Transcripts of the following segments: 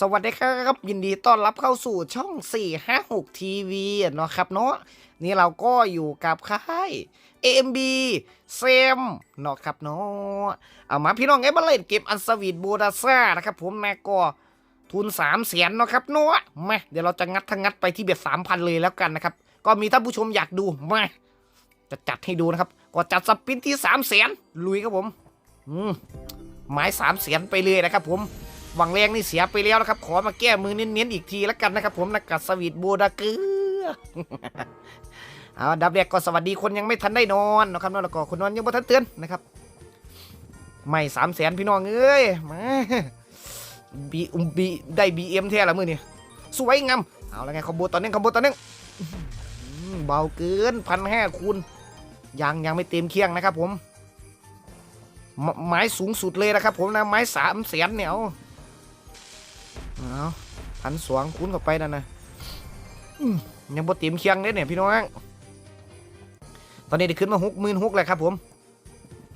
สวัสดีครับ ยินดีต้อนรับเข้าสู่ช่อง 456 ทีวีเนาะครับเนาะนี่เราก็อยู่กับค่าย AMB เซมเนาะครับเนาะเอามาพี่น้องไอ้มาเลนเกมอันสวีทบูดาซ่านะครับผมนะก็ทุน3ามแสนเนาะครับเนาะมาเดี๋ยวเราจะงัดทั้งงัดไปที่เบ็ดสามพันเลยแล้วกันนะครับ ก็มีท่านผู้ชมอยากดูมาจะจัดให้ดูนะครับ ก็จัดสปินที่3ามแสนลุยครับผม อืมหมายสามแสนไปเลยนะครับผม หวังแรงนี่เสียไปแล้วนะครับ ขอมาแก้มือเน้นๆอีกทีแล้วกันนะครับ ผมนักกัดสวีทบูดาเกือเอาดับแรกก็สวัสดีคนยังไม่ทันได้นอนนะครับนอนแล้วก็คนนอนยังไม่ทันเตือนนะครับ ไม่สามแสนพี่น้องเอ้ยมาบีอุมบีได้บีเอ็มแท้ละมือนี่สวยงามเอาละไงขบวนตอนนี้ขบวนตอนนี้อื้อหือเบาเกินพันห้าคูณยังยังไม่เต็มเคียงนะครับผมไม้สูงสุดเลยนะครับผมนะไม้สามแสนเนี่ย เอาพันสองคูณเข้าไปนั่นนะยังบ่เต็มเคียงเลยเนี่ยพี่น้อง ตอนนี้ได้ขึ้นมาหกหมื่นหกเลยครับผม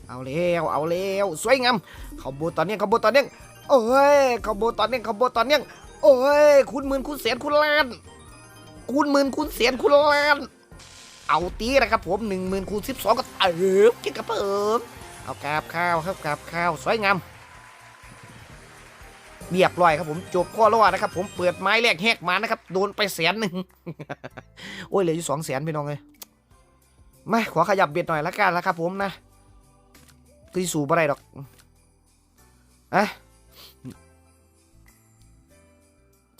เอาแล้วเอาแล้วสวยงามเขาโบตอนนี้เขาโบตอนนี้โอ้ยเขาโบตอนนี้เขาโบตอนนี้โอ้ยคุณหมื่นคุณแสนคุณล้าน คุณหมื่นคุณแสนคุณล้าน เอาตีนะครับผมหนึ่งหมื่นคูณสิบสองก็เออเก่งกระเปิมเอากราบข้าวครับกราบข้าวสวยงาม เรียบร้อยครับผมจบข้อรอดนะครับ ผมเปิดไม้แรกแหกมานะครับโดนไปแสนหนึ่งโอ้ยเหลืออยู่สองแสนพี่น้องเลยมาขอขยับเบ็ดหน่อยละกันละครับ ผมนะตีสูบอะไรดอกอะ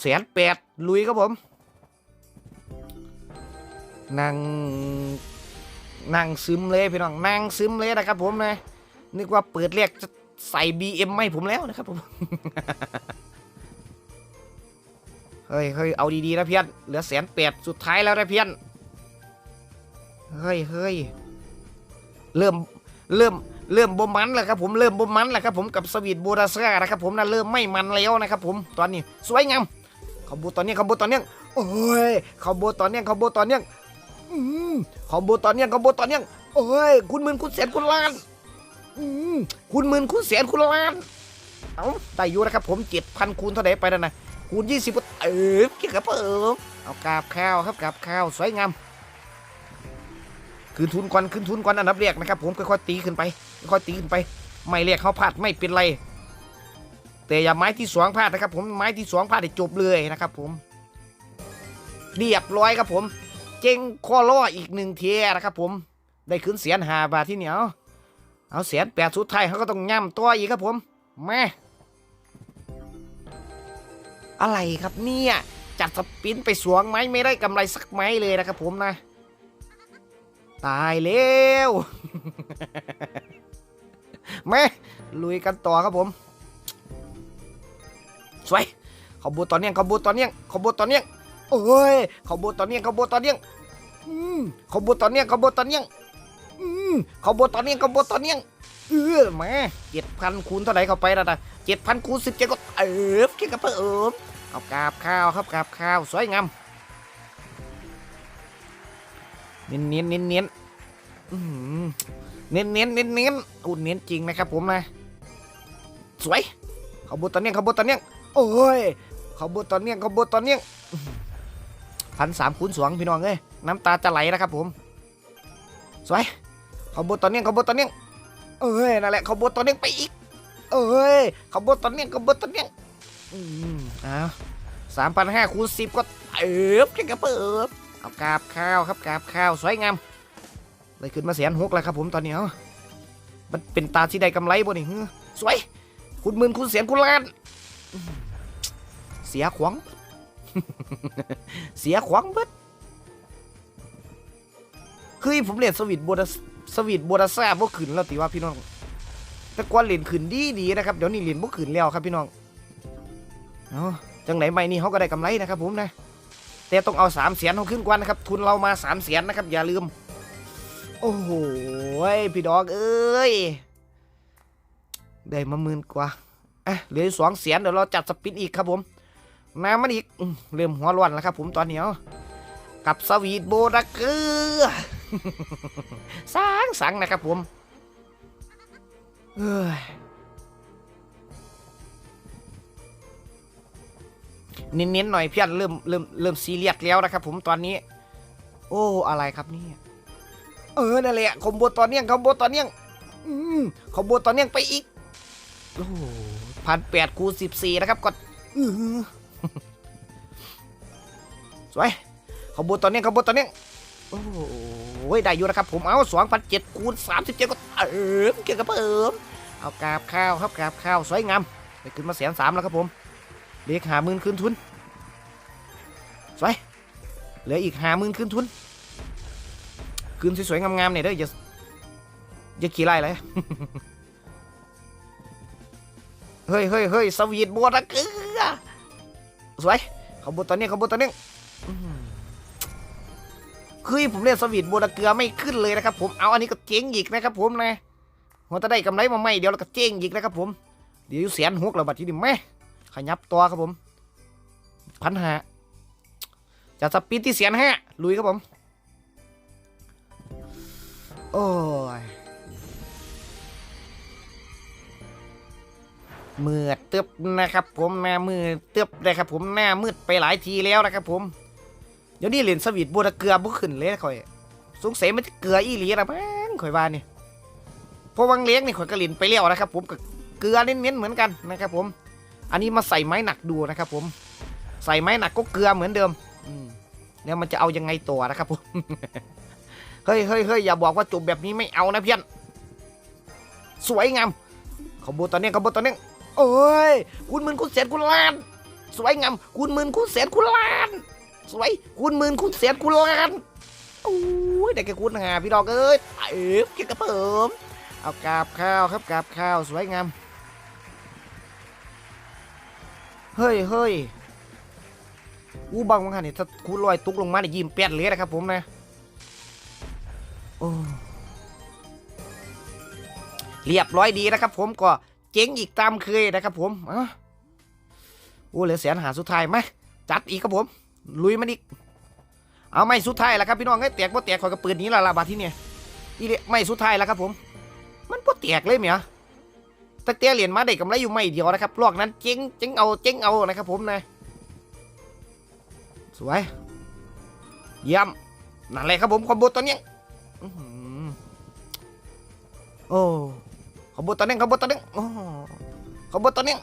แสนแปดลุยครับผมนั่งนั่งซึมเลยพี่น้องนั่งซึมเลยนะครับผมนะนึกว่าเปิดเรียกจะ ใส่ BM ให้ผมแล้วนะครับผม เฮ้ยเฮ้ยเอาดีๆนะเพี้ยน เหลือแสนแปดสุดท้ายแล้วนะเพี้ยน เฮ้ยเฮ้ยเริ่ม เริ่ม เริ่มบ่มันแล้วครับผม เริ่มบ่มันแล้วครับผม กับสวีทบูราซ่านะครับผมนะเริ่มไม่มันแล้วนะครับผม ตอนนี้ สวยงามขบวนตอนนี้ขบวนตอนนี้โอ้ยขบวนตอนนี้ขบวนตอนนี้อืมขบวนตอนนี้ขบวนตอนนี้โอ้ย คุณหมื่นคุณแสนคุณล้าน คุณหมื่นคุณแสนคุณล้าน เอาได้อยู่นะครับผมเจ็ดพันคูณเท่าไหร่ไปนั่นนะคูณยี่สิบเออเกี่ยวกับเออเอากราบข้าวครับกราบข้าวสวยงามคืนทุนก่อนคืนทุนก่อนอันดับแรกนะครับผมค่อยๆตีขึ้นไปค่อยๆตีขึ้นไป ไม่เรียกเขาพลาดไม่เป็นไร แต่อย่าไม้ที่สองพลาดนะครับ ผมไม้ที่สองพลาดจบเลยนะครับผมเรียบร้อยครับผม เจงข้อล่ออีกหนึ่งเทียนะครับผมได้ขึ้นเสียนหาบาทที่เหนียว เอาเสียนแปดสุดท้ายเขาก็ต้องย่ำตัวอีกครับผมแม่อะไรครับเนี่ยจัดสปินไปสวงไหมไม่ได้กำไรสักไม้เลยนะครับผมนะ ตายแล้วแม่ลุยกันต่อครับผม สวยขบวนตอนเนี้ยขบวนตอนเนี้ยขบวนตอนเนี้ยโอ้ยขบวนตอนเนี้ยขบวนตอนเนี้ยอืมขบวนตอนเนี้ยขบวนตอนเนี้ย ขบวนตอนเนี้ยขบวนตอนเนี้ยเออแม่เจ็ดพันคูณเท่าไหร่เข้าไปแล้วนะเจ็ดพันคูณสิบเจ็ดก็เออเกี่ยวกับเพิ่มเอากราบข้าวครับกราบข้าวสวยงามเน้นเน้นเน้นเน้นเน้นเน้นเน้นเน้นอุ่นเน้นจริงนะครับผมนะสวยเขาบูตอนเนี้ยเขาบูตอนเนี้ยโอ้ยเขาบูตอนเนี้ยเขาบูตอนเนี้ยพันสามคูณสองพี่น้องเอ้ยน้ำตาจะไหลนะครับผมสวย เขาบูตอนเนี้ยเขาบูตอนเนี้ยเอ้ยนั่นแหละเขาบูตอนเนี้ยไปอีก เอ้ยเขาบูตอนเนี้ยเขาบูตอนเนี้ยอืมอ้าวสามพันห้าคูณสิบก็เอิบแค่กระเปิบเอากาบข้าวครับกาบข้าวสวยงามเลยขึ้นมาแสนหกแล้วครับผมตอนนี้เอามันเป็นตาที่ได้กำไรบ่นี่ฮึสวย คุณหมื่นคุณแสนคุณล้านเสียขวางเสียขวางเบิดคือผมเล่นสวิตโบดัส สวิตโบดัสซ่าบ่ขึ้นแล้วติว่าพี่น้อง แต่ก่อนเล่นขึ้นดีดีๆนะครับเดี๋ยวนี้เล่นบ่ขึ้นแล้วครับพี่น้องเอาจังไหนไม่นี่เขาก็ได้กำไรนะครับผมนะ แต่ต้องเอาสามเสียนเขาขึ้นกว่านะครับ ทุนเรามาสามเสียนนะครับ อย่าลืม โอ้โหพี่ดอกเอ้ยได้มาหมื่นกว่าอะเหลือสองเสียนเดี๋ยวเราจัดสปินอีกครับผมน้ำมันอีกอืมเริ่มหัวร้อนแล้วครับผมตอนนี้กับสวีทโบดักเกอร์ สังสังนะครับผมเอ้ยเน้นๆหน่อยเพื่อนเริ่มเริ่มเริ่มซีเรียสแล้วนะครับผมตอนนี้ โอ้อะไรครับนี่เออนั่นแหละคอมโบตอนเนี้ยคอมโบตอนเนี้ยอืมคอมโบตอนเนี้ยไปอีกโอ้พันแปดคูสิบสี่นะครับก็อื้อสวยคอมโบตอนเนี้ยงคอมโบตอนเนี้ยโอ้ โหได้อยู่นะครับผมเอาสองพันเจ็ดคูณสามสิบเจ็ดก็เอิมเกี่ยวกับเอิมเอากราบข้าวครับกราบข้าวสวยงามไปขึ้นมาแสนสามแล้วครับผมเด็กหาหมื่นคืนทุนสวยเหลืออีกหาหมื่นคืนทุนคืนสวยๆงามๆเนี่ยเด้ออย่าอย่าขี่ไล่เลยเฮ้ยเฮ้ยเฮ้ยสวีทบัวตะเกือสวยเขาบัวตอนนี้เขาบัวตอนนี้ อื้อหือคือผมเล่นสวีทบัวตะเกือไม่ขึ้นเลยนะครับผมเอาอันนี้ก็เจ๊งอีกนะครับผมนะหัวตะได้กำไรมาไม่เดี๋ยวแล้วก็เจ๊งอีกนะครับผมเดี๋ยวอยู่แสนหกแล้วบัดทีนี้แม่ขยับตัวครับผมพันหาจะสปีดที่แสนห้าลุยครับผม โอ้ยมืดตึบนะครับผมหน้ามืดตึบเลยครับผมหน้ามืดไปหลายทีแล้วนะครับผม เดี๋ยวนี้เหรียญสวีทบัวตะเกลือบุขึ้นเลยนะข่อยสงสัยมันจะเกลืออีหลีละมั้งข่อยว่านี่พราะวังเลี้ยงนี่ข่อยก็เหรียญไปแล้วนะครับ ผมกับเกลือเน้นๆเหมือนกันนะครับผม อันนี้มาใส่ไม้หนักดูนะครับ ผม ใส่ไม้หนักก็เกลือเหมือนเดิมอแล้วมันจะเอายังไงต่อนะครับผมเฮ้ยเฮ้ยเฮ้ยอย่าบอกว่าจบแบบนี้ไม่เอานะเพื่อนสวยงามขบวนตอนนี้ขบวนตอนนี้โอ้ยคุณหมื่นคุณแสนคุณล้าน สวยงามคุณหมื่นคุณแสนคุณล้าน สวยคุณหมื่นคุณแสนคุณล้านโอ้ยได้แค่คุณหาพี่ดอกเอ้ยเอ๋เกี่ยวกับเพิ่มเอากราบข้าวครับกราบข้าวสวยงามเฮ้ยเฮ้ยอู้บังมังหันนี่ถ้าคุณลอยตุกลงมาเนี่ยยิ้มแป้นเลยนะครับผมนะโอ้เรียบร้อยดีนะครับผมก็เจ๊งอีกตามเคยนะครับผมอะโอ้เหลือแสนหาสุดท้ายไหมจัดอีกครับผม ลุยมันอีก เอาไม่สุดท้ายแล้วครับพี่น้องเอ้ยแตกบ่แตกคอยกับปืนนี้ละละบาที่เนี่ยอีเลไม่สุดท้ายแล้วครับผม มันบ่แตกเลยเหมียตั้งแต่เหรียญมาได้กำไรอยู่ไม่เดียวนะครับลอกนั้นเจ๊งเจ๊งเอาเจ๊งเอานะครับผมนะสวยเยี่ยมนั่นแหละครับผมคอมโบตัวเนี้ยอื้อหือโอ้ขบวนตอนนี้ขบวนตอนนี้โอ้ขบวนตอนนี้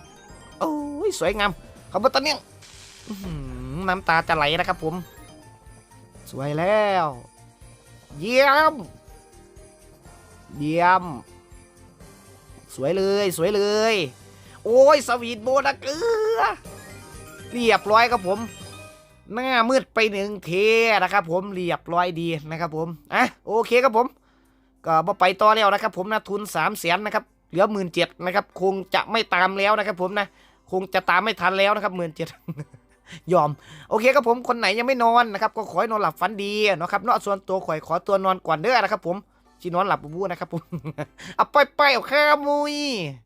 โอ้ยสวยงามขบวนตอนนี้ น้ำตาจะไหลนะครับผม สวยแล้ว เยี่ยม เยี่ยม สวยเลยสวยเลย โอ้ยสวีทโบนักเกลือเรียบร้อยครับผม หน้ามืดไปหนึ่งเทนะครับผมเรียบร้อยดีนะครับผมอะโอเคครับผม ก็มาไปต่อแล้วนะครับ ผมนะทุนสามแสนนะครับเหลือหมื่นเจ็ดนะครับ คงจะไม่ตามแล้วนะครับผมนะ คงจะตามไม่ทันแล้วนะครับหมื่นเจ็ด ยอม โอเคครับผมคนไหนยังไม่นอนนะครับก็ขอให้นอนหลับฝันดีนะครับนอกส่วนตัวข่อยขอตัวนอนก่อนเด้อนะครับผมที่นอนหลับบูบูนะครับผมเอาไปไปเอาข้ามุย